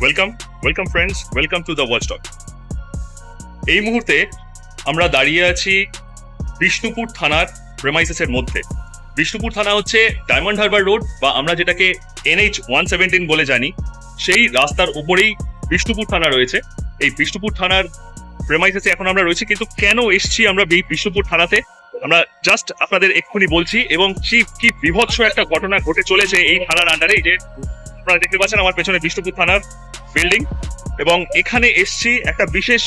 Welcome welcome friends welcome to the watch talk এই মুহূর্তে আমরা দাঁড়িয়ে আছি বিষ্ণুপুর থানার প্রেমাইসেসের মধ্যে। বিষ্ণুপুর থানা হচ্ছে ডায়মন্ড হারবার রোড বা আমরা যেটাকে এনএইচ ওয়ান সেভেন্টিন বলে জানি, সেই রাস্তার উপরেই বিষ্ণুপুর থানা রয়েছে। এই বিষ্ণুপুর থানার প্রেমাইসেসে এখন আমরা রয়েছি, কিন্তু কেন এসছি আমরা বিষ্ণুপুর থানাতে? আমরা জাস্ট আপনাদের এক্ষুনি বলছি এবং কি কি বিভৎস একটা ঘটনা ঘটে চলেছে এই থানার আন্ডারে যে আপনারা দেখতে পাচ্ছেন আমার পেছনে বিষ্ণুপুর থানার বিল্ডিং এবং এখানে এসছি একটা বিশেষ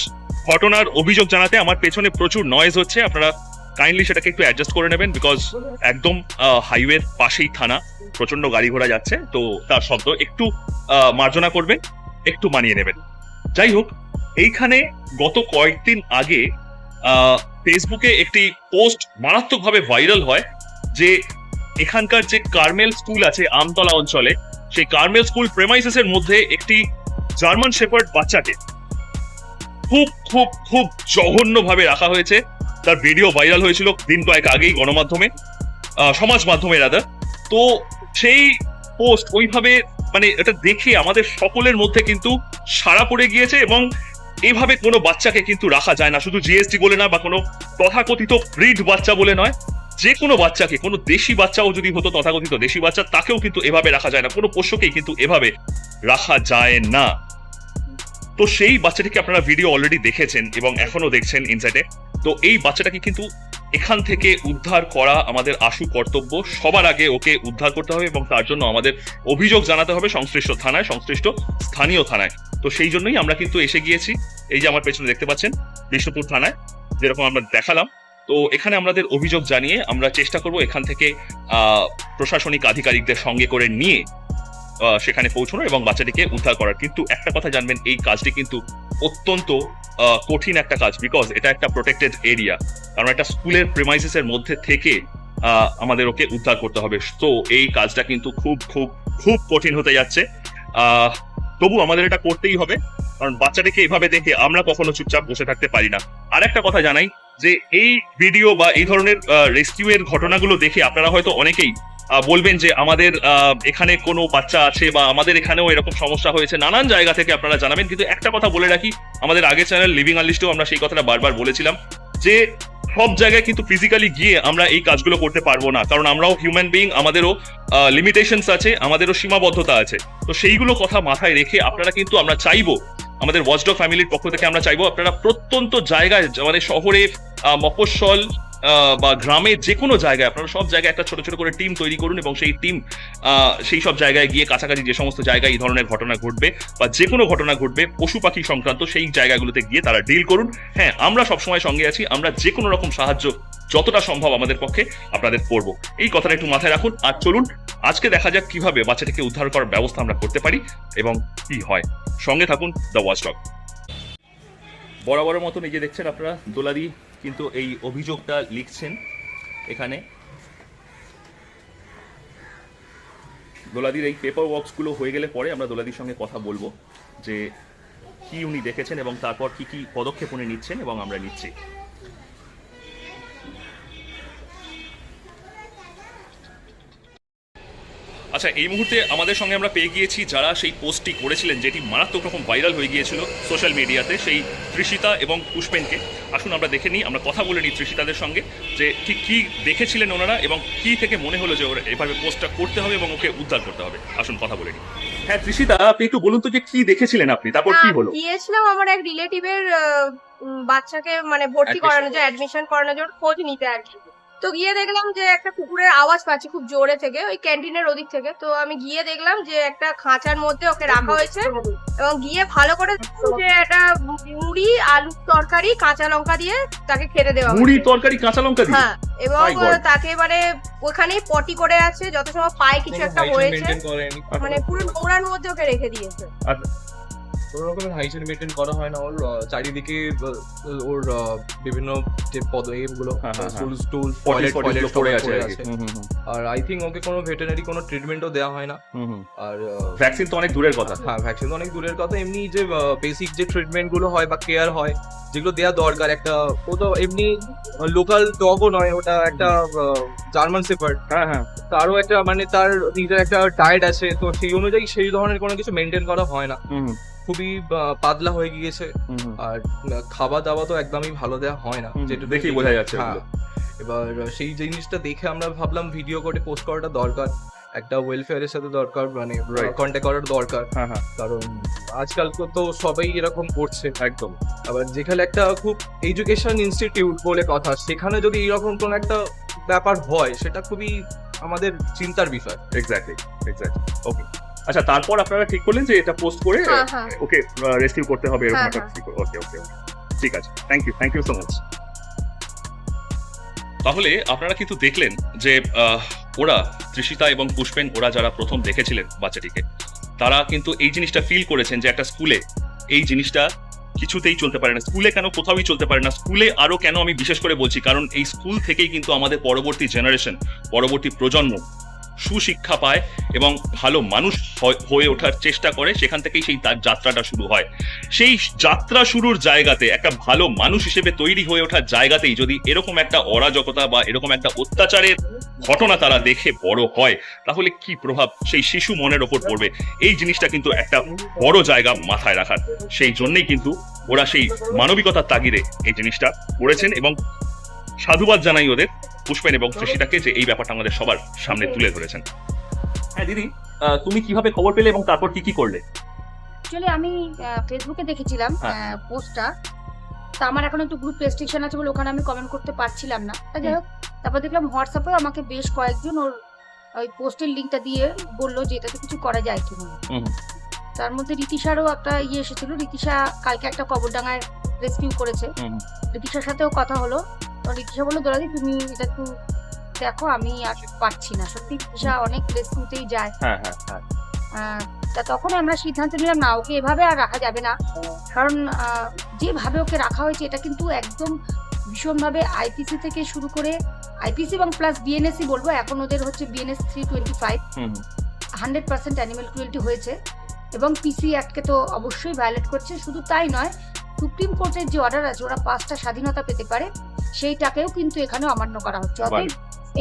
ঘটনার অভিযোগ জানাতে। আমার পেছনে প্রচুর নয়েজ হচ্ছে, আপনারা কাইন্ডলি সেটাকে একটু অ্যাডজাস্ট করে নেবেন বিকজ একদম হাইওয়ের পাশেই থানা প্রচণ্ড গাড়ি ঘোড়া যাচ্ছে, তো তার শব্দ একটু মার্জনা করবেন, একটু মানিয়ে নেবেন। যাই হোক, এইখানে গত কয়েকদিন আগে ফেসবুকে একটি পোস্ট মারাত্মকভাবে ভাইরাল হয় যে এখানকার যে কার্মেল স্কুল আছে আমতলা অঞ্চলে, সেই কার্মেল স্কুল প্রেমাইসেসের মধ্যে একটি জার্মান শেপার্ড বাচ্চাকে খুব খুব খুব জঘন্যভাবে রাখা হয়েছে। তার ভিডিও ভাইরাল হয়েছিল দিন কয়েক আগেই গণমাধ্যমে সমাজ মাধ্যমে রাদার তো সেই পোস্ট ওইভাবে মানে এটা দেখে আমাদের সকলের মধ্যে কিন্তু সাড়া পড়ে গিয়েছে এবং এইভাবে কোনো বাচ্চাকে কিন্তু রাখা যায় না। শুধু জিএসটি বলে না বা কোনো তথাকথিত ব্রিড বাচ্চা বলে নয়, যে কোনো বাচ্চাকে, কোনো দেশি বাচ্চাও যদি হতো, তথাকথিত দেশি বাচ্চা, তাকেও কিন্তু এভাবে রাখা যায় না। কোনো পোষ্যকেই কিন্তু এভাবে রাখা যায় না। তো সেই বাচ্চাটিকে আপনারা ভিডিও অলরেডি দেখেছেন এবং এখনও দেখছেন ইনসাইটে তো এই বাচ্চাটাকে কিন্তু এখান থেকে উদ্ধার করা আমাদের আশু কর্তব্য। সবার আগে ওকে উদ্ধার করতে হবে এবং তার জন্য আমাদের অভিযোগ জানাতে হবে সংশ্লিষ্ট থানায়, সংশ্লিষ্ট স্থানীয় থানায়। তো সেই জন্যই আমরা কিন্তু এসে গিয়েছি। এই যে আমার পেছনে দেখতে পাচ্ছেন, বিষ্ণুপুর থানায়, যেরকম আমরা দেখালাম। তো এখানে আমাদের অভিযোগ জানিয়ে আমরা চেষ্টা করব এখান থেকে প্রশাসনিক আধিকারিকদের সঙ্গে করে নিয়ে সেখানে পৌঁছানো এবং বাচ্চাটিকে উদ্ধার করার। কিন্তু একটা কথা জানবেন, এই কাজটি কিন্তু অত্যন্ত কঠিন একটা কাজ বিকজ এটা একটা প্রোটেক্টেড এরিয়া কারণ একটা স্কুলের প্রিমাইসেসের মধ্যে থেকে আমাদের ওকে উদ্ধার করতে হবে। তো এই কাজটা কিন্তু খুব খুব খুব কঠিন হতে যাচ্ছে। তবু আমাদের এটা করতেই হবে। কারণ বাচ্চাটিকে এইভাবে দেখে আমরা কখনো চুপচাপ বসে থাকতে পারি না। আর একটা কথা জানাই যে, এই ভিডিও বা এই ধরনের রেস্কিউ এর ঘটনাগুলো দেখে আপনারা হয়তো অনেকেই বলবেন যে আমাদের এখানে কোনো বাচ্চা আছে বা আমাদের এখানেও এরকম সমস্যা হয়েছে, নানান জায়গা থেকে আপনারা জানাবেন। কিন্তু একটা কথা বলে রাখি, আমাদের আগের চ্যানেল লিভিং আনলিস্টেও আমরা সেই কথাটা বারবার বলেছিলাম যে সব জায়গায় কিন্তু ফিজিক্যালি গিয়ে আমরা এই কাজগুলো করতে পারব না। কারণ আমরাও হিউম্যান বিং আমাদেরও লিমিটেশনস আছে, আমাদেরও সীমাবদ্ধতা আছে। তো সেইগুলো কথা মাথায় রেখে আপনারা কিন্তু আমরা চাইব, আমাদের ওয়াচডগ ফ্যামিলির পক্ষ থেকে আমরা চাইব আপনারা প্রত্যন্ত জায়গায় মানে শহরে মফস্বল বা গ্রামে যে কোনো জায়গায়, আপনারা সব জায়গায় একটা ছোট ছোট করে টিম তৈরি করুন এবং সেই টিম সেই সব জায়গায় গিয়ে কাছাকাছি যে সমস্ত জায়গায় এই ধরনের ঘটনা ঘটবে বা যে কোনো ঘটনা ঘটবে, পশু পাখি সংক্রান্ত সেই জায়গাগুলোতে গিয়ে তারা ডিল করুন। হ্যাঁ আমরা সবসময় সঙ্গে আছি, আমরা যে কোনো রকম সাহায্য যতটা সম্ভব আমাদের পক্ষে আপনাদের করব। এই কথাটা একটু মাথায় রাখুন আর চলুন, আজকে দেখা যাক কীভাবে বাচ্চাটাকে উদ্ধার করার ব্যবস্থা আমরা করতে পারি এবং কি হয়। সঙ্গে থাকুন দ্য ওয়াচ ডগ বরাবরের মতন যে দেখছেন আপনারা, দোলাদি কিন্তু এই অভিযোগটা লিখছেন এখানে। দোলাদির এই পেপার ওয়ার্কসগুলো হয়ে গেলে পরে আমরা দোলাদির সঙ্গে কথা বলব যে কি উনি দেখেছেন এবং তারপর কি কি পদক্ষেপ উনি নিচ্ছেন এবং আমরা নিচ্ছি। আচ্ছা এই মুহূর্তে আমাদের সঙ্গে আমরা পেয়ে গিয়েছি যারা সেই পোস্টটি করেছিলেন যেটি মারাত্মক রকম ভাইরাল হয়ে গিয়েছিল সোশ্যাল মিডিয়াতে সেই তৃষিতা এবং পুষ্পেনকে। আসুন আমরা দেখে নিই আমরা কথা বলে নিই তৃষিতাদের সঙ্গে যে ঠিক কি দেখেছিলেন ওনারা এবং কি থেকে মনে হলো যে ওরা এভাবে পোস্টটা করতে হবে এবং ওকে উদ্ধার করতে হবে। আসুন কথা বলে নিই। হ্যাঁ তৃষিতা আপনি একটু বলুন তো যে কি দেখেছিলেন আপনি তারপর কি হলো? গিয়েছিলাম আমার এক রিলেটিভের বাচ্চাকে মানে ভর্তি Admission. করানো যায় অ্যাডমিশন করানোর জন্য খোঁজ নিতে আর কি। তো গিয়ে দেখলাম যে একটা কুকুরের আওয়াজ পাচ্ছি খুব জোরে থেকে ওই ক্যান্টিনের ওদিক থেকে। তো আমি গিয়ে দেখলাম যে একটা খাঁচার মধ্যে ওকে রাখা হয়েছে এবং গিয়ে ভালো করে যে একটা মুড়ি আলুর তরকারি কাঁচা লঙ্কা দিয়ে তাকে খেতে দেওয়া মুড়ি তরকারি কাঁচা লঙ্কা দিয়ে? হ্যাঁ এবং তাকে মানে ওখানেই পটি করে আছে যত সময় পায়ে কিছু একটা হয়েছে। মানে পুরো নোংরার মধ্যে ওকে রেখে দিয়েছে। কোনো রকমের হাইজিন মেনটেন করা হয় না ওর চারিদিকে ওর বিভিন্ন যে পদ এগুলো হ্যাঁ, হ্যাঁ, হ্যাঁ। স্টুল স্টুল টয়লেট টয়লেট পড়ে আছে আর আই থিঙ্ক ওকে কোনো ভেটেনারি কোনো ট্রিটমেন্টও দেওয়া হয় না। আর ভ্যাকসিন তো অনেক দূরের কথা। হ্যাঁ ভ্যাকসিন তো অনেক দূরের কথা। এমনি যে বেসিক যে ট্রিটমেন্টগুলো হয় বা কেয়ার হয় যেগুলো দেওয়া দরকার একটা ও তো এমনি লোকাল ডগও নয় ওটা একটা জার্মান সেপার্ড হ্যাঁ হ্যাঁ। তারও একটা মানে তার নিজের একটা ডায়েট আছে তো সেই অনুযায়ী সেই ধরনের কোনো কিছু মেনটেন করা হয় না। খুবই পাতলা হয়ে গিয়েছে। আর খাওয়া দাওয়া তো একদমই ভালো দেওয়া হয় না। যেটা দেখেই বোঝা যাচ্ছে হ্যাঁ। এবার সেই জিনিসটা দেখে আমরা ভাবলাম ভিডিও করে পোস্ট করাটা দরকার। একটা ওয়েলফেয়ারের সাথে দরকার মানে. কন্ট্যাক্ট করার দরকার। হ্যাঁ হ্যাঁ। কারণ আজকাল তো- তো সবাই এরকম করছে। একদম। আবার যেখানে একটা খুব এডুকেশন ইনস্টিটিউট বলে কথা সেখানে যদি এরকম কোন একটা ব্যাপার হয় সেটা খুবই আমাদের চিন্তার বিষয়। এক্স্যাক্টলি এক্স্যাক্টলি ওকে আচ্ছা তারপর আপনারা ঠিক করলেন যে এটা পোস্ট করে হ্যাঁ হ্যাঁ। ওকে রেস্কিউ করতে হবে এরকম হ্যাঁ, একটা। ওকে ওকে ঠিক আছে thank you thank you so much তাহলে আপনারা কিন্তু দেখলেন যে ওরা তৃষিতা এবং পুষ্পেন ওরা যারা প্রথম দেখেছিলেন বাচ্চাটিকে তারা কিন্তু এই জিনিসটা ফিল করেছেন যে একটা স্কুলে এই জিনিসটা কিছুতেই চলতে পারে না। স্কুলে কেন কোথাওই চলতে পারে না। স্কুলে আরও কেন আমি বিশেষ করে বলছি কারণ এই স্কুল থেকেই কিন্তু আমাদের পরবর্তী জেনারেশন পরবর্তী প্রজন্ম সুশিক্ষা পায় এবং ভালো মানুষ হয়ে ওঠার চেষ্টা করে, সেখান থেকেই সেই তার যাত্রাটা শুরু হয়। সেই যাত্রা শুরুর জায়গাতে একটা ভালো মানুষ হিসেবে তৈরি হয়ে ওঠার জায়গাতেই যদি এরকম একটা অরাজকতা বা এরকম একটা অত্যাচারের ঘটনা তারা দেখে বড় হয়, তাহলে কি প্রভাব সেই শিশু মনের ওপর পড়বে? এই জিনিসটা কিন্তু একটা বড় জায়গা মাথায় রাখার। সেই জন্যই কিন্তু ওরা সেই মানবিকতার তাগিদে এই জিনিসটা করেছেন এবং সাধুবাদ জানাই ওদের পুষ্পেন এবং কৃষিটাকে যে এই ব্যাপারটা আমাদের সবার সামনে তুলে ধরেছেন। হ্যাঁ দিদি তুমি কীভাবে খবর পেলে এবং তারপর কি কি করলে? অ্যাকচুয়ালি আমি ফেসবুকে দেখেছিলাম হ্যাঁ। পোস্টটা তা আমার এখন একটু গ্রুপ রেস্ট্রিকশন আছে বলে ওখানে আমি কমেন্ট করতে পারছিলাম না। তা যাই হোক তারপর দেখলাম হোয়াটসঅ্যাপে আমাকে বেশ কয়েকজন ওর ওই পোস্টের লিঙ্কটা দিয়ে বলল যে এটাতে কিছু করা যায় হুম। তার মধ্যে রীতিশারও একটা ইয়ে এসেছিল। রীতিশা কালকে একটা কবরডাঙ্গায় রেস্কিউ করেছে। হুম। রীতিশার সাথেও কথা হলো। তো বলল দোলাদি তুমি এটা একটু দেখো আমি আর পারছি না। সত্যি অনেক যায়। হ্যাঁ হ্যাঁ হ্যাঁ। তা তখন আমরা সিদ্ধান্ত নিলাম না ওকে এভাবে আর রাখা যাবে না। কারণ যেভাবে ওকে রাখা হয়েছে এটা কিন্তু একদম ভীষণভাবে আইপিসি থেকে শুরু করে আইপিসি এবং প্লাস বিএনএসি বলব এখন ওদের হচ্ছে BNS three twenty five hundred percent animal cruelty হয়েছে এবং পিসি অ্যাক্টকে তো অবশ্যই ভায়োলেট করছে। শুধু তাই নয় সুপ্রিম কোর্টের যে অর্ডার আছে ওরা পাঁচটা স্বাধীনতা পেতে পারে। সেইটাকেও কিন্তু এখানেও অমান্য করা হচ্ছে। অতএব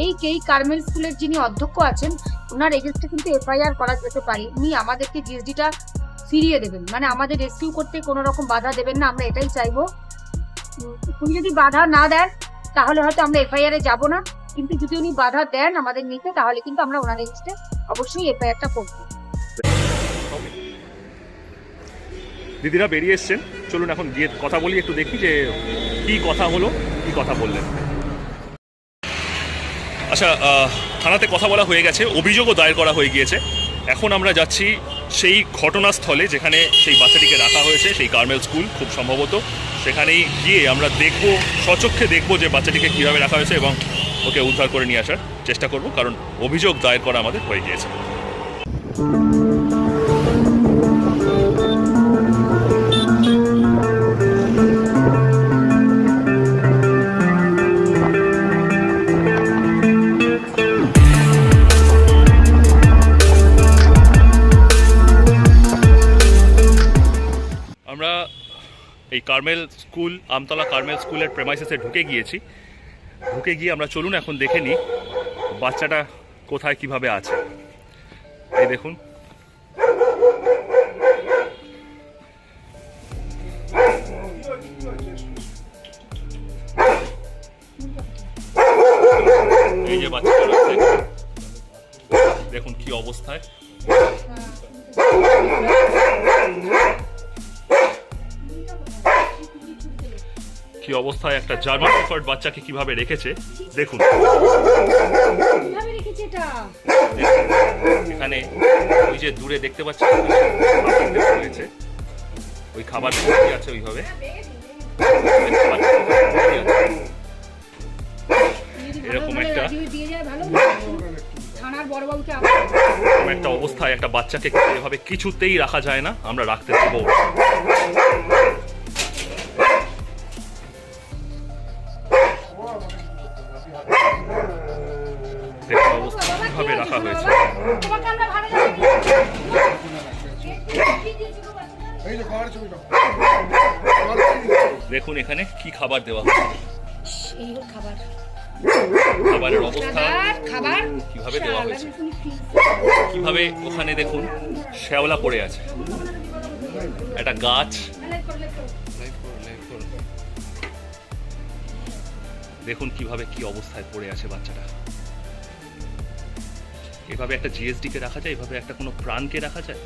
এই কেই কার্মেল স্কুলের যিনি অধ্যক্ষ আছেন ওনার এগেনস্টে কিন্তু এফআইআর করা যেতে পারে। উনি আমাদেরকে জিএসডিটা ফিরিয়ে দেবেন। মানে আমাদের রেস্কিউ করতে কোনো রকম বাধা দেবেন না আমরা এটাই চাইব। উনি যদি বাধা না দেন তাহলে হয়তো আমরা এফআইআর এ যাব না। কিন্তু যদি উনি বাধা দেন আমাদের নিতে তাহলে কিন্তু আমরা ওনার এগেনস্টে অবশ্যই এফআইআরটা করব। দিদিরা বেরিয়ে এসছেন। চলুন এখন গিয়ে কথা বলি একটু দেখি যে কি কথা হলো। কথা বললেন। আচ্ছা থানাতে কথা বলা হয়ে গেছে, অভিযোগও দায়ের করা হয়ে গিয়েছে। এখন আমরা যাচ্ছি সেই ঘটনাস্থলে যেখানে সেই বাচ্চাটিকে রাখা হয়েছে, সেই কার্মেল স্কুল খুব সম্ভবত। সেখানেই গিয়ে আমরা দেখব, সচক্ষে দেখব যে বাচ্চাটিকে কীভাবে রাখা হয়েছে এবং ওকে উদ্ধার করে নিয়ে আসার চেষ্টা করব, কারণ অভিযোগ দায়ের করা আমাদের হয়ে গিয়েছে। আমরা এই কার্মেল স্কুল আমতলা কার্মেল স্কুলের প্রেমাইসেসে ঢুকে গিয়েছি। ঢুকে গিয়ে আমরা চলুন এখন দেখে নিই বাচ্চাটা কোথায়, কীভাবে আছে। এই দেখুন। যে দেখুন কি অবস্থায়। কি অবস্থায় একটা জার্মান শেফার্ড বাচ্চাকে কীভাবে রেখেছে? দেখুন। এখানে ওই যে দূরে দেখতে পাচ্ছেন রয়েছে। ওই খাবার আছে ওইভাবে? এরকম একটা- একটা অবস্থায় একটা বাচ্চাকে এভাবে কিছুতেই রাখা যায় না। আমরা রাখতে দেবো। দেখুন এখানে কি খাবার দেওয়া এই খাবার। খাবারের অবস্থা খাবার। কীভাবে দেওয়া হয়েছে? কীভাবে ওখানে দেখুন শ্যাওলা পড়ে আছে। একটা গাছ। দেখুন কীভাবে কি অবস্থায় পড়ে আছে বাচ্চাটা। এভাবে একটা জিএসডি কে রাখা যায় এভাবে একটা কোনো প্রাণকে রাখা যায়?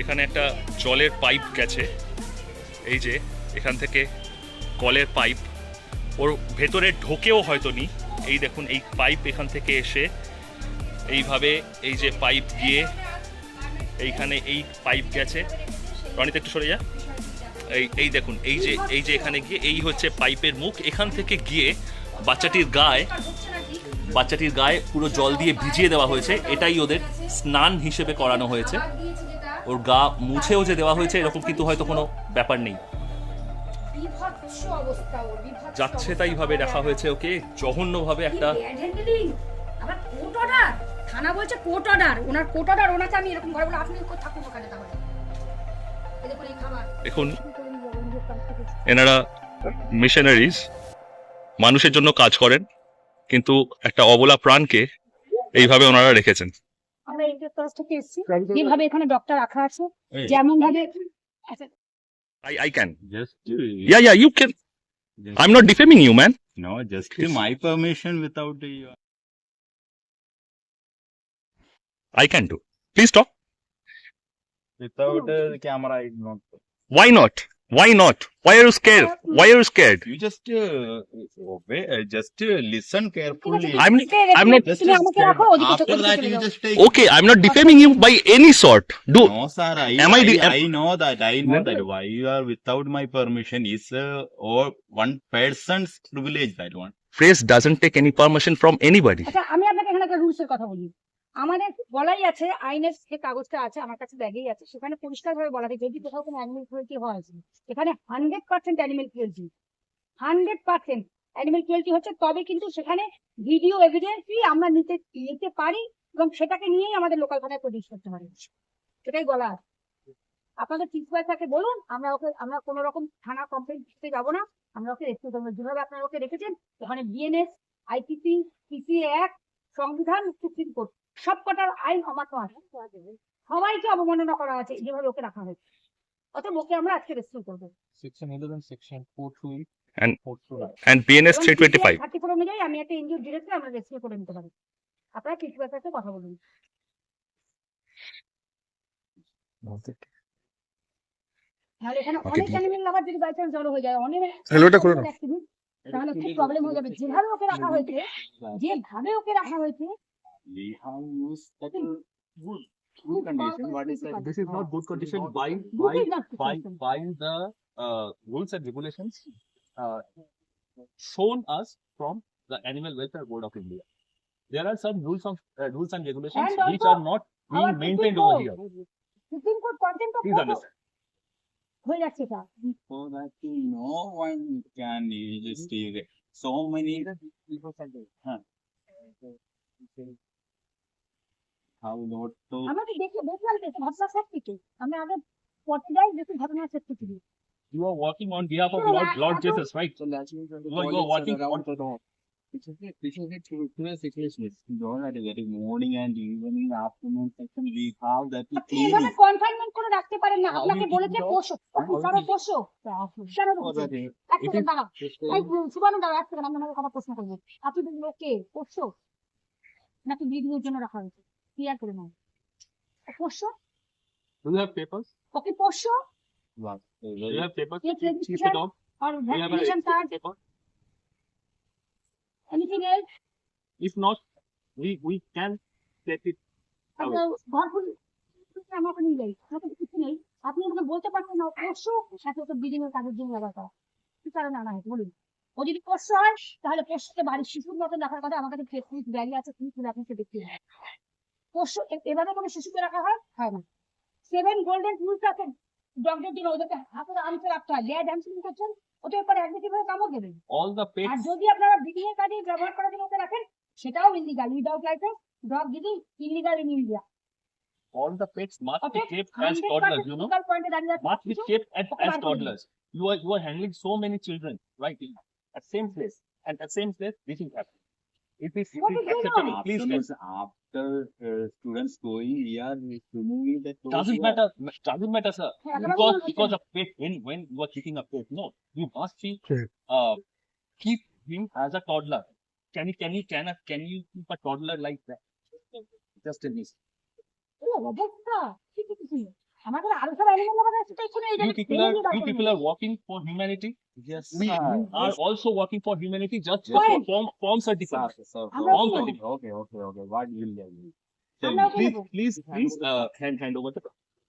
এখানে একটা জলের পাইপ গেছে। এই যে, এখান থেকে কলের পাইপ। ওর ভেতরে ঢোকেও হয়তো নি। এই দেখুন, এই পাইপ এখান থেকে এসে এইভাবে এই যে পাইপ গিয়ে এইখানে এই পাইপ গেছে। রনিত, একটু সরে যা। এই এই দেখুন, এই যে এই যে এখানে গিয়ে এই হচ্ছে পাইপের মুখ। এখান থেকে গিয়ে বাচ্চাটির গায়ে বাচ্চাটির গায়ে পুরো জল দিয়ে ভিজিয়ে দেওয়া হয়েছে। এটাই ওদের স্নান হিসেবে করানো হয়েছে। ওর গা মুছেও যে দেওয়া হয়েছে এরকম কিন্তু হয়তো কোনো ব্যাপার নেই। যাচ্ছে তাই ভাবে রাখা হয়েছে ওকে জঘন্যভাবে একটা আবার কোর্ট অর্ডার থানা বলছে কোর্ট অর্ডার ওনার কোর্ট অর্ডার ওনাকে আমি এরকম বলে আপনি থাকুন ওখানে তাহলে? দেখুন এনারা মিশনারিজ মানুষের জন্য কাজ করেন কিন্তু একটা অবলা প্রাণকে এইভাবে ওনারা রেখেছেন। আমরা এনজিওর তরফ থেকে এসেছি যেভাবে এখানে ডক্টর রাখা আছে যেমন ভাবে আচ্ছা I I can Just to, yeah yeah you can just, I am not defaming you man no, just to my permission without the. I can do please talk Without uh, the camera, I not. Why not Why not why are you scared why are you scared You just uh, obey, uh, just uh, listen carefully. I am I'm not- Just তুমি আমাকে step- রাখো ওদিকে After ওদিকে that, চলে you যাও। just take. Okay, I'm not defaming you by any sort. Do No, sir. I, Am I I, the- I know that. I know that. Why you are without my permission is uh, or one person's privilege. That one. phrase doesn't take any permission from anybody. আচ্ছা আমি আপনাকে এখানে একটা rules এর কথা বলি আমাদের বলাই আছে, আইনের যে কাগজটা আছে, আমার কাছে ব্যাগেই আছে, সেখানে পরিষ্কার ভাবে বলা যদি কোথাও কোনো অ্যানিমেল ক্রুয়েলটি হয় এখানে hundred percent animal cruelty hundred percent animal cruelty হচ্ছে, তবে কিন্তু সেখানে ভিডিও এভিডেন্সই আমরা নিতে নিতে পারি এবং সেটাকে নিয়েই আমাদের লোকাল থানায় প্রডিউস করতে পারি সেটাই বলা আছে। আপনাদের প্রিন্সিপাল স্যারকে বলুন, আমরা ওকে, আমরা কোনো রকম থানা কমপ্লেন দিতে যাব না। আমরা ওকে রেস্কিউ করব। যেভাবে আপনারা ওকে রেখেছেন, ওখানে বিএনএস আইপিসি পিসিএ অ্যাক্ট সংবিধান সুপ্রিম কোর্ট সব কটার আইন অমান্য আছে সবাইকে অবমাননা করা আছে যেভাবে ওকে রাখা হয়েছে। অতএব ওকে আমরা আজকে রেস্কিউ করব। Section 11 section 428 And- 429 And BNS 325. Thirty four অনুযায়ী আমি একটা এনজিও ডিরেক্টলি আমরা রেস্কিউ করে নিতে পারি। আপনারা সাথে কথা বলুন। তাহলে এখানে অনেক অ্যানিমেল লাভার যদি বাই চান্স জড়ো হয়ে যায় অনেক হ্যালোটা করে নাও। তাহলে খুব প্রবলেম হয়ে যাবে। যেভাবে ওকে রাখা হয়েছে যেভাবে ওকে রাখা হয়েছে Leha used that wood. Good condition. What is that? This is not good condition by by by, by the uh, rules and regulations uh, shown us from the Animal Welfare Board of India. There are some rules of uh, rules and regulations and which are not being maintained over here. Supreme Court content of Please understand. Hold that, So that no one can stay there. So many. Huh. তাও ধর তো। আমাকে দেখে বের ফেলতে ঘটনা সব থেকে আমি আগে পটে যাই দেখি ঘটনা সত্যি কি। You are walking on behalf of lord জন্য রাখা হয়েছে? ক্লিয়ার করে নাও পোষ্য Do you have papers? ওকে পোষ্য what? Do you have papers? Yes, Keep registration. it on. আর Do you have a vaccination card paper? Anything else If not, we we can take it আপনার ঘর ফুল আমাকে নিয়ে যাই আমাকে কিছু নেই আপনি আমাকে বলতে পারবেন না পোষ্য সাথে ওকে ব্রিডিং এর কাজের জন্য ব্যবহার করা কি কারণে আনা হয়েছে বলুন ও যদি পোষ্য হয় তাহলে পোষ্যকে বাড়ির শিশুর মতন রাখার কথা আমার কাছে ফেসবুক আছে তুমি খুলে আপনাকে দেখতে হবে এভাবে কোনো শিশুকে রাখা হয় হয় না সেভেন গোল্ডেন রুলস আছে ডগদের জন্য ওদেরকে হাতে আনতে রাখতে হয় লেয়ার ড্যান্সিং করছেন ওটা এরপরে অ্যাগ্রেসিভ হয়ে কামড় দেবে all the আর যদি আপনারা ব্রিডিং এর ব্যবহার করার জন্য ওকে রাখেন সেটাও illegal without licence dog breeding illegal in India all the pets must be kept as toddlers, you know. Must be kept as, as toddlers. You are you are handling so many children, right? At same place. At same place, this is happening. If it's, what if it's going on? Please let after uh, students going yeah, removing the doesn't matter. Doesn't matter, sir. Because because of faith, when when you are kicking a faith, no, you must see. Uh, keep him as a toddler. Can you can you can a, can you keep a toddler like that? Just a niece. You people are you people are working for humanity. Yes, we, are also working for humanity. Just just for form form certificate. Form certificate. Okay, okay, okay. What will you? So please, please, please, uh, hand hand over the.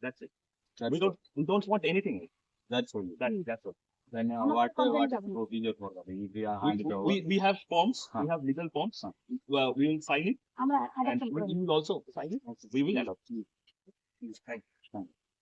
That's it. That's we don't we don't want anything. That's all. That, that's all. Then uh, what, what procedure for that? If we are handed we, over. We, we have forms. Huh. We have legal forms. Huh. Well, we will sign it. I'm and we will also sign it. We will adopt. Thank you.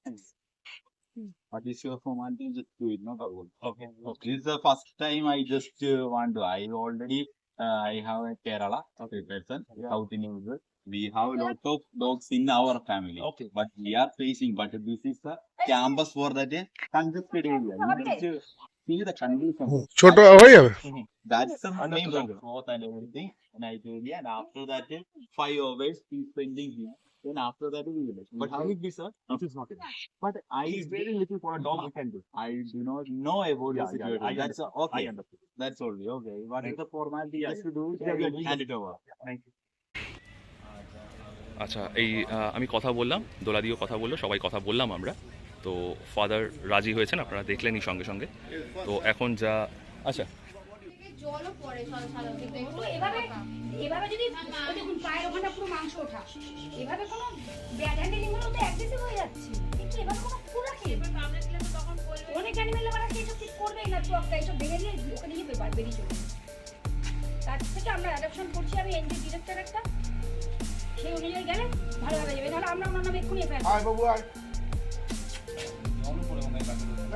Hmm. But your for one just do it, no problem. Okay. okay. This is the first time I just uh, want to. I already uh, I have a Kerala okay. person, yeah. South Indian people. We have a lot of dogs in our family. Okay. But we are facing, but this is a campus for that is congested area. You just uh, see the condition. Choto, oh yeah. Mm-hmm. That's the name main growth and everything. And I do yeah and after that, uh, five hours, he's spending here. Then after that, we will. But how is this, sir? This is not enough. But I, It is very little for a dog we can do. I do not know about Yeah, the yeah, situation. I That's uh, okay. I understand. That's only okay. What is the formality Yeah, to do? it? Yeah, yeah, hand it over. Thank you. আচ্ছা এই আমি কথা বললাম দোলাদিও কথা বলল সবাই কথা বললাম আমরা তো ফাদার রাজি হয়েছেন আপনারা দেখলেনই সঙ্গে সঙ্গে তো এখন যা আচ্ছা জলও পড়ে এভাবে এভাবে যদি দেখুন পায়ের ওখানটা পুরো মাংস ওঠা। এভাবে কোনো ব্যাড হ্যান্ডেলিং হলে তো অ্যাগ্রেসিভ হয়ে যাচ্ছে। কিন্তু এভাবে কোনো ফুল রাখে? অনেক অ্যানিমেল লাভার আছে এসব ঠিক করবেই না চকটা এসব ভেঙে দিয়ে ওকে নিয়ে বেবার বেরিয়ে চলে যাবে। তার থেকে আমরা অ্যাডাপশন করছি আমি এনজি ডিরেক্টর একটা। সেই অনুযায়ী গেলে ভালোভাবে যাবে তাহলে আমরা ওনার নামে এক্ষুনি এফআইআর আয় বাবু আয়।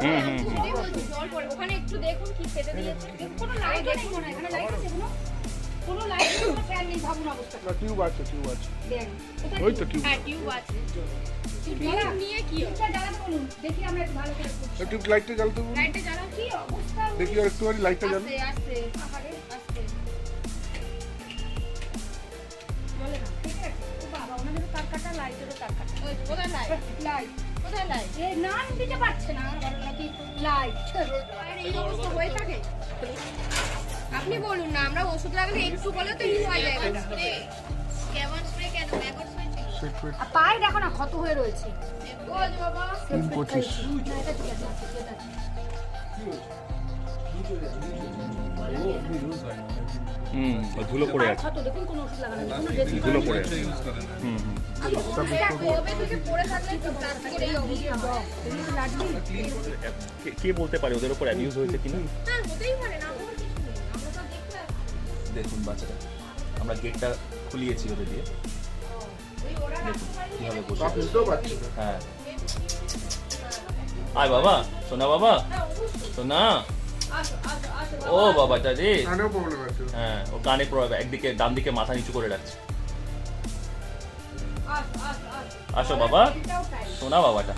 হুম হুম সেটাই বলছি জল পড়ে ওখানে একটু দেখুন কি খেতে দিয়েছে। কোনো লাইট নেই মনে হয় এখানে লাইট আছে কোনো? কোনো লাইট নেই ফ্যান নেই ভাবুন অবস্থা। না টিউব আছে টিউব আছে। ওই তো টিউব হ্যাঁ টিউব আছে। জ্বালা? নিয়ে কি টিউবটা জ্বালাতে বলুন দেখি আমরা একটু ভালো করে করছি টিউব লাইটটা জ্বালতে বলুন। লাইটটা জ্বালাও কি অবস্থা দেখি আর একটুখানি লাইটটা জ্বাল আস্তে আস্তে আহারে আস্তে। চলে না ঠিক আছে? ও বাবা ওনাদের তার কাটা লাইটেরও তার কাটা ওই কোথায় লাইট লাইট দিতে পারছে না বলো লাইট এই অবস্থা হয়ে থাকে আপনি বলুন না আমরা ওষুধ লাগালে একটু বলে তো কেমন আর পায়ে দেখো না ক্ষত হয়ে রয়েছে যে বাবা হুম। ও ধুলো পড়ে আছে। ক্ষত দেখুন কোনো ওষুধ লাগানো নেই কোনো ড্রেসিং ধুলো পড়ে আছে। হুম কে- বলতে পারে ওদের উপর অ্যাবিউজ হয়েছে কিনা? হ্যাঁ। দেখুন বাচ্চাটা আমরা গেটটা খুলিয়েছি ওদের দিয়ে। কীভাবে বসে। হ্যাঁ। আয় বাবা সোনা বাবা সোনা আসো আসো ও রে কানেও প্রবলেম আছে। হ্যাঁ ও কানে প্রভাব একদিকে ডান দিকে মাথা নিচু করে রাখছে আসো বাবা। সোনা বাবাটা।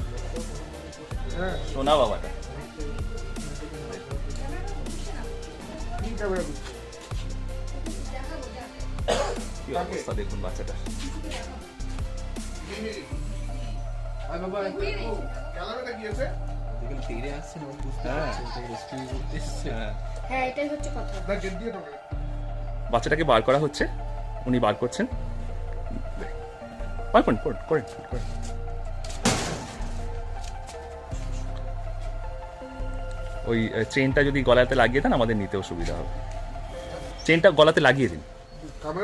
হ্যাঁ। সোনা বাবাটা। কি অবস্থা দেখুন বাচ্চাটা। বাবা কি আছে? হ্যাঁ। এটাই হচ্ছে কথা। না দিয়ে বাচ্চাটাকে বার করা হচ্ছে উনি বার করছেন। বার করুন করুন করেন করেন। ওই চেনটা যদি গলাতে লাগিয়ে দেন আমাদের নিতেও সুবিধা হবে। চেনটা গলাতে লাগিয়ে দিন।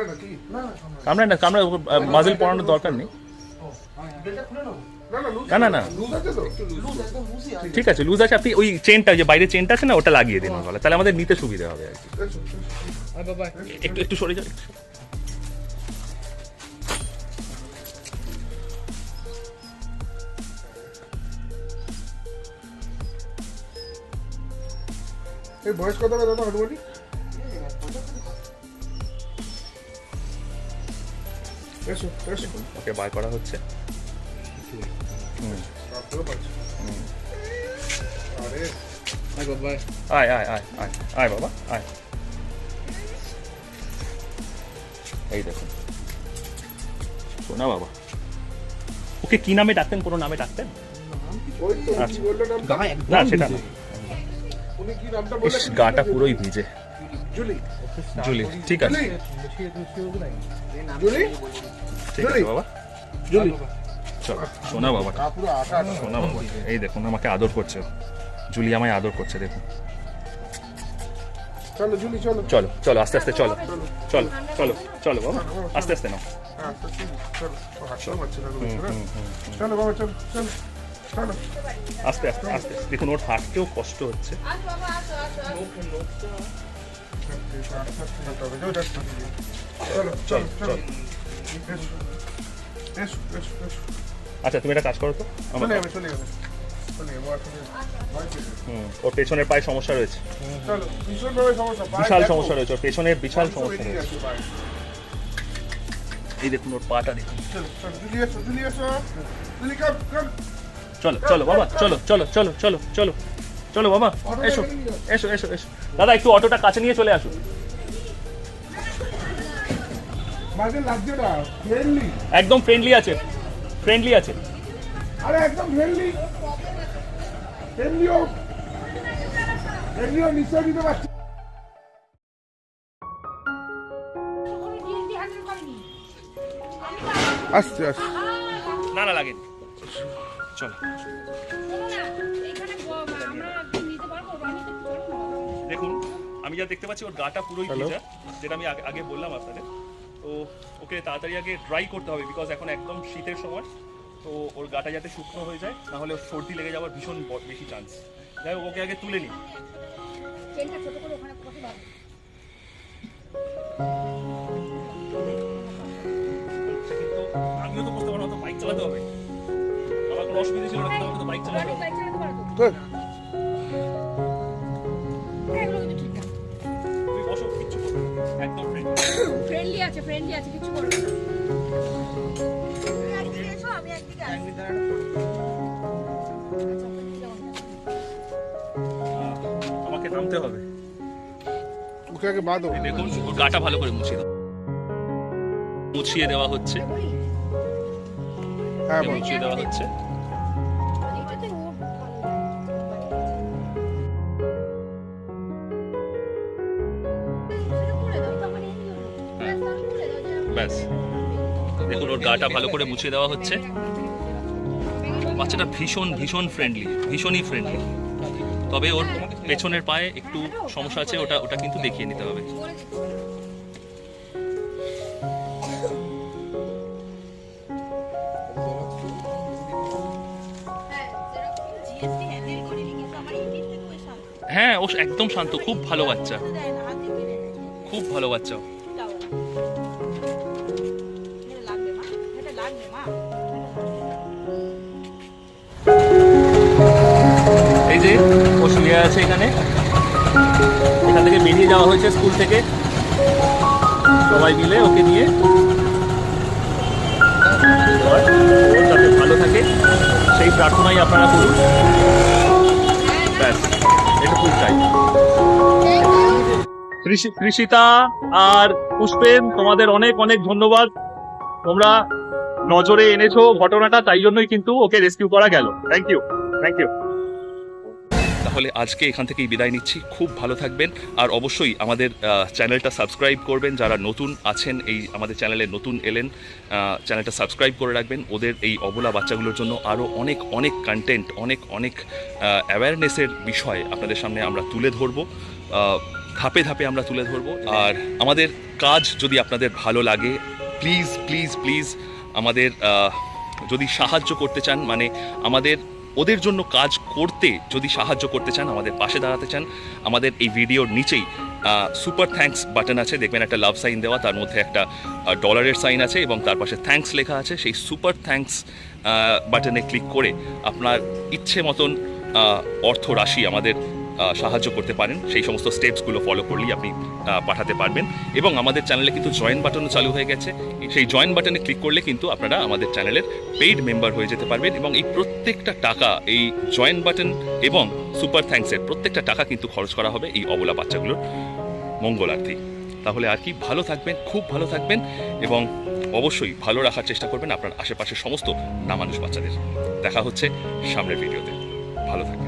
নাকি? না কামড়া না কামড়া মাঝেল পড়ানোর দরকার নেই। গেটটা খুলে নাও। না না না, ঠিক আছে লুজ আছে আপনি ওই চেনটা যে বাইরে চেনটা আছে না ওটা লাগিয়ে দিন তাহলে আমাদের নিতে সুবিধা হবে আর কি। একটু একটু সরে যাও এই বয়স কত হবে দাদা এসো। ওকে বার করা হচ্ছে। আয় আয় আয় আয় আয় বাবা আয় শোনা বাবা ওকে কি নামে ডাকতেন কোনো নামে ডাকতেন আচ্ছা। না গাটা পুরোই ভিজে জুলি ঠিক আছে জুলি ঠিক আছে বাবা শোনা বাবা শোনা বাবা। এই দেখুন আমাকে আদর করছে। জুলি আমায় আদর করছে দেখুন। চলো জুলি চলো। চলো চলো আস্তে আস্তে চলো চলো চলো চলো বাবা আস্তে আস্তে নাও। হ্যাঁ, আস্তে আস্তে চলো। বাবা চলো চলো আস্তে আস্তে আস্তে দেখুন ওর হাঁটতেও কষ্ট হচ্ছে। চলো চলো চলো। এসো এসো এসো এসো আচ্ছা তুমি একটা কাজ করো তো। ওর পেছনের পায়ে সমস্যা রয়েছে। বিশাল সমস্যা রয়েছে ওর পেছনে বিশাল সমস্যা রয়েছে। এই দেখুন ওর পাটা দেখুন। চলো চলো বাবা চলো চলো চলো চলো চলো চলো বাবা এসো এসো এসো এসো। দাদা একটু অটোটা কাছে নিয়ে চলে ফ্রেন্ডলি একদম ফ্রেন্ডলি আছে। ফ্রেন্ডলি আছে? আরে একদম ফ্রেন্ডলি ফ্রেন্ডলিও ফ্রেন্ডলিও নিশ্চয় দিতে পারছি। আসছে আসছে। না না লাগেনি। চলো। দেখুন আমি যা দেখতে পাচ্ছি ওর গাটা পুরোই? ভেজা যেটা আমি আগে- আগে বললাম আপনাদের। তো ওকে তাড়াতাড়ি আগে ড্রাই করতে হবে বিকজ এখন একদম শীতের সময়। তো ওর গাটা যাতে শুকনো হয়ে যায় নাহলে ওর সর্দি লেগে যাওয়ার ভীষণ বেশি চান্স যাই হোক ওকে আগে তুলে নিই। আমিও তো করতে পারব তো বাইক চালাতে হবে। আমার কোনো অসুবিধা ছিল না কিন্তু আমাকে তো বাইক চালাতে হবে। ফ্রেন্ডলি আছে কিছু করবে না। আমি একদিকে আমাকে নামতে হবে। ওকে আগে বাঁধো দেখুন গাটা ভালো করে মুছিয়ে দাও। মুছিয়ে দেওয়া হচ্ছে। হ্যাঁ মুছিয়ে দেওয়া হচ্ছে। গাটা ভালো করে মুছে দেওয়া হচ্ছে। বাচ্চাটা ভীষণ ভীষণ ফ্রেন্ডলি ভীষণই ফ্রেন্ডলি তবে ওর পেছনের পায়ে একটু সমস্যা আছে, ওটা ওটা কিন্তু দেখিয়ে নিতে হবে। হ্যাঁ ও একদম শান্ত, খুব ভালো বাচ্চা। খুব ভালো বাচ্চা শুয়ে আছে এখানে। এখান থেকে বেরিয়ে যাওয়া হয়েছে স্কুল থেকে। সবাই মিলে ওকে নিয়ে। যাতে ভালো থাকে, সেই প্রার্থনাই আপনারা করুন। ব্যাস, এটুকুই চাই। কৃষি কৃষিতা আর পুষ্পেন, তোমাদের অনেক অনেক ধন্যবাদ। তোমরা নজরে এনেছো ঘটনাটা, তাই জন্যই কিন্তু ওকে রেস্কিউ করা গেল। থ্যাংক ইউ থ্যাংক ইউ তাহলে আজকে এখান থেকেই বিদায় নিচ্ছি। খুব ভালো থাকবেন আর অবশ্যই আমাদের চ্যানেলটা সাবস্ক্রাইব করবেন। যারা নতুন আছেন, এই আমাদের চ্যানেলে নতুন এলেন চ্যানেলটা সাবস্ক্রাইব করে রাখবেন। ওদের এই অবলা বাচ্চাগুলোর জন্য আরও অনেক অনেক কন্টেন্ট অনেক অনেক অ্যাওয়ারনেসের বিষয় আপনাদের সামনে আমরা তুলে ধরবো। ধাপে ধাপে আমরা তুলে ধরবো। আর আমাদের কাজ যদি আপনাদের ভালো লাগে প্লিজ প্লিজ প্লিজ আমাদের যদি সাহায্য করতে চান মানে আমাদের ওদের জন্য কাজ করতে যদি সাহায্য করতে চান, আমাদের পাশে দাঁড়াতে চান, আমাদের এই ভিডিওর নিচেই সুপার থ্যাঙ্কস বাটন আছে। দেখবেন একটা লাভ সাইন দেওয়া, তার মধ্যে একটা ডলারের সাইন আছে এবং তার পাশে থ্যাঙ্কস লেখা আছে। সেই সুপার থ্যাঙ্কস বাটনে ক্লিক করে আপনার ইচ্ছে মতন অর্থ রাশি আমাদের সাহায্য করতে পারেন। সেই সমস্ত স্টেপসগুলো ফলো করলেই আপনি পাঠাতে পারবেন। এবং আমাদের চ্যানেলে কিন্তু জয়েন বাটনও চালু হয়ে গেছে। সেই জয়েন বাটনে ক্লিক করলে কিন্তু আপনারা আমাদের চ্যানেলের পেইড মেম্বার হয়ে যেতে পারবেন এবং এই প্রত্যেকটা টাকা, এই জয়েন বাটন এবং সুপার থ্যাঙ্কসের প্রত্যেকটা টাকা কিন্তু খরচ করা হবে এই অবলা বাচ্চাগুলোর মঙ্গলার্থী তাহলে আর কি, ভালো থাকবেন, খুব ভালো থাকবেন এবং অবশ্যই ভালো রাখার চেষ্টা করবেন আপনার আশেপাশের সমস্ত নামানুষ বাচ্চাদের। দেখা হচ্ছে সামনের ভিডিওতে ভালো থাকবেন।